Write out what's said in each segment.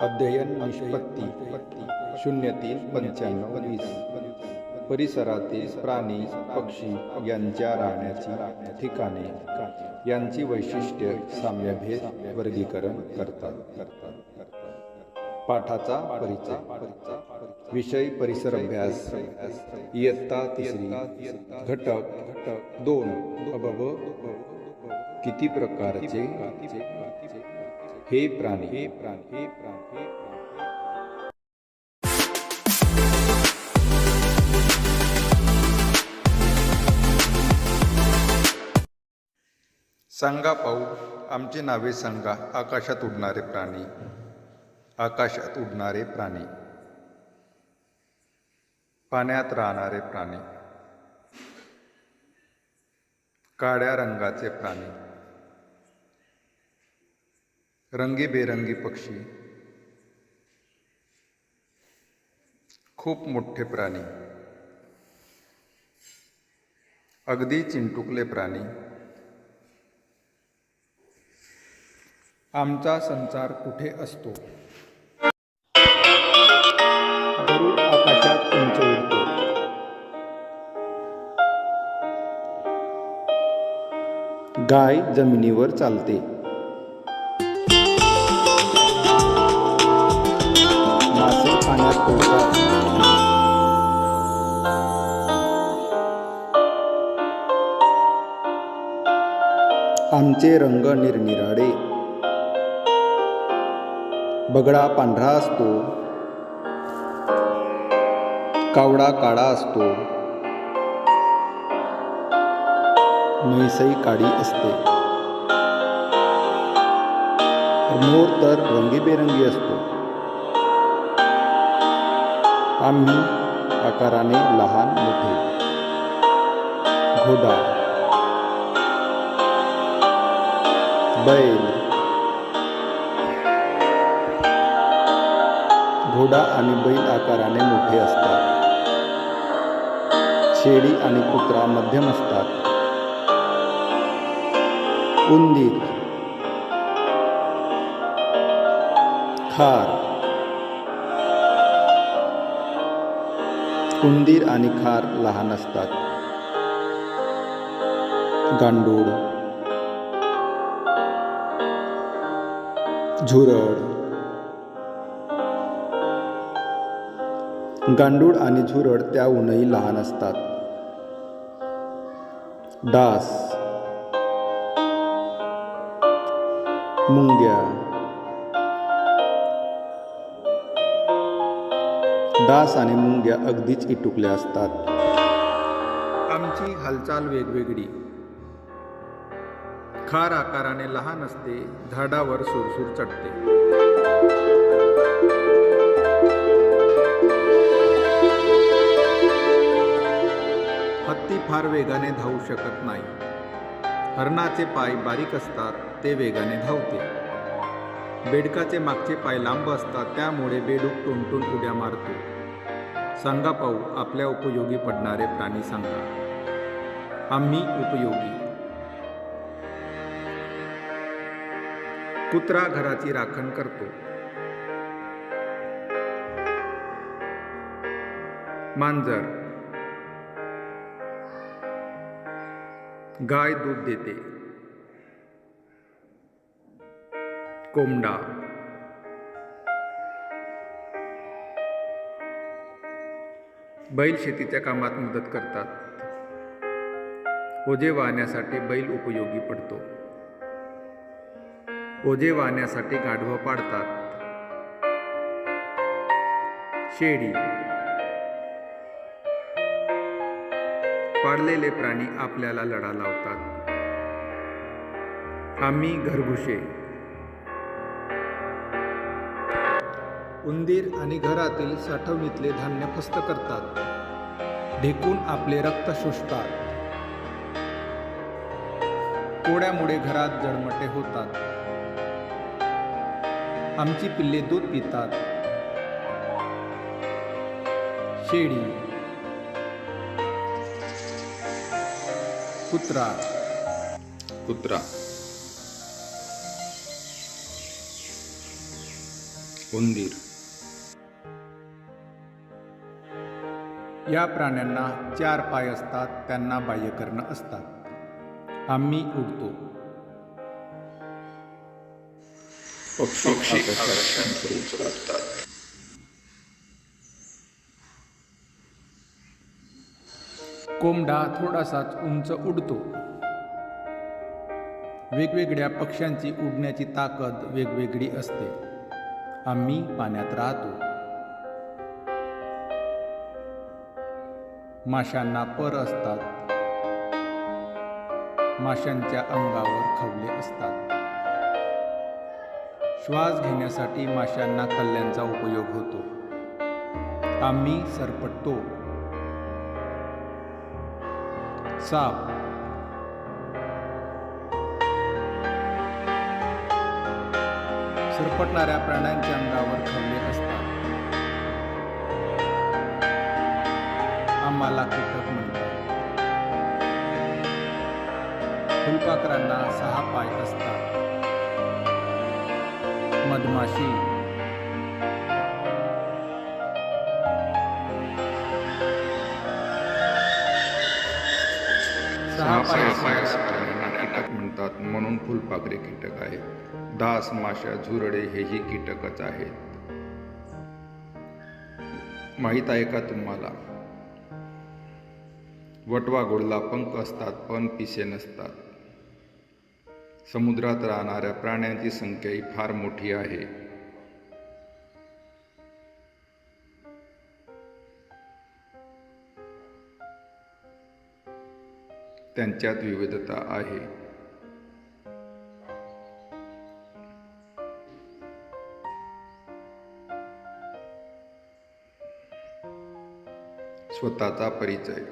अध्ययन निष्पत्ती शून्य तीन पंच्याण्णव वीस. परिसरातील प्राणी पक्षी यांच्या राहण्याची ठिकाणे. यांची वैशिष्ट्ये साम्यभेद वर्गीकरण करतात. पाठाचा परिचय. विषय परिसर अभ्यास इयत्ता तिसरी. घटक. घटक दोन. अबब किती प्रकारचे? हे प्राणी. हे प्राणी. हे प्राणी. सांगा पाहू आमची नावे सांगा. आकाशात उडणारे प्राणी. आकाशात उडणारे प्राणी. पाण्यात राहणारे प्राणी. काळ्या रंगाचे प्राणी. रंगीबेरंगी पक्षी. खूप मोठे प्राणी. अगदी चिंटुकले प्राणी. आमचा संचार कुठे असतो? गरुड आकाशात उंच उडतो. गाय जमिनीवर चालते. आमचे रंग निरनिराळे. बगडा पांढरा असतो. कावडा काळा असतो. म्हैसई काळी असते. मोर तर रंगीबेरंगी असतो. आम्ही आकाराने लहान मोठे. घोडा. बैल. घोडा आणि बैल आकाराने मोठे असतात. शेळी आणि कुत्रा मध्यम असतात. उंदीर. खार. उंदीर आणि खार लहान असतात. गांडूळ. झुरड गांडूळ आणि झुरड त्याहूनही लहान असतात. डास. मुंग्या. डास आणि मुंग्या अगदीच इटुकल्या असतात. आमची हालचाल वेगवेगळी. खार आकाराने लहान असते झाडावर सुरसूर चढते. हत्ती फार वेगाने धावू शकत नाही. हरणाचे पाय बारीक असतात ते वेगाने धावते. बेडकाचे मागचे पाय लांब असतात त्यामुळे बेडूक टुंटून उड्या मारतो. सांगा पाहू आपल्या उपयोगी पडणारे प्राणी सांगा. आम्ही उपयोगी. कुत्रा घराची राखण करतो. मांजर. गाय दूध देते. कोंबडा. बैल शेतीच्या कामात मदत करतात. ओझे वाहण्यासाठी बैल उपयोगी पडतो. ओझे वाहण्यासाठी गाढवं पाडतात. शेळी. पाळलेले प्राणी आपल्याला लढा लावतात. आम्ही घरघुशे उंदीर आणि घरातील साठवणीतले धान्य फस्त करतात. ढेकून आपले रक्त शोषतात. कोड्यामुळे घरात जडमटे होतात. आमची पिल्ले दूध पितात. शेळी. कुत्रा. कुत्रा. उंदीर. या प्राण्यांना चार पाय असतात त्यांना बाह्यकर्ण असतात. आम्ही उडतो. पक्षी आकर्षण करू कोंबडा थोडासाच उंच उडतो. वेगवेगळ्या पक्ष्यांची उडण्याची ताकद वेगवेगळी असते. आम्ही पाण्यात राहतो. माशांना पर असतात. माशांच्या अंगावर खवले असतात. श्वास घेण्यासाठी माशांना कल्ल्यांचा उपयोग होतो. आम्ही सरपटतो. साप. सरपटणाऱ्या प्राण्यांच्या अंगावर खल्ले असतात. आम्हाला कीटक म्हणतात. फुलपाखरांना सहा पाय असतात. मधमाशी. कीटक म्हणतात. म्हणून फुलपाखरे कीटक आहेत. डास माशा झुरडे हेही कीटकच आहेत. माहीत आहे का तुम्हाला? वटवा गोडला पंख असतात पण पिसे नसतात. समुद्रात राहणाऱ्या प्राण्यांची संख्याही फार मोठी आहे. त्यांच्यात विविधता आहे. स्वतःचा परिचय.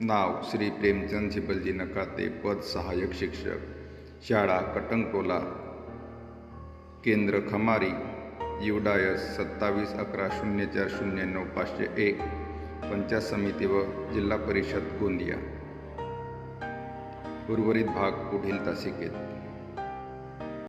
नाव श्री प्रेमचंद शिबलजी नकाते पद सहाय्यक शिक्षक. शाळा कटंगटोला केंद्र खमारी युडायस सत्तावीस अकरा शून्य चार शून्य नऊ पाचशे एक पंचायत समिती व जिल्हा परिषद गोंदिया. उर्वरित भाग पुढील तासिकेत.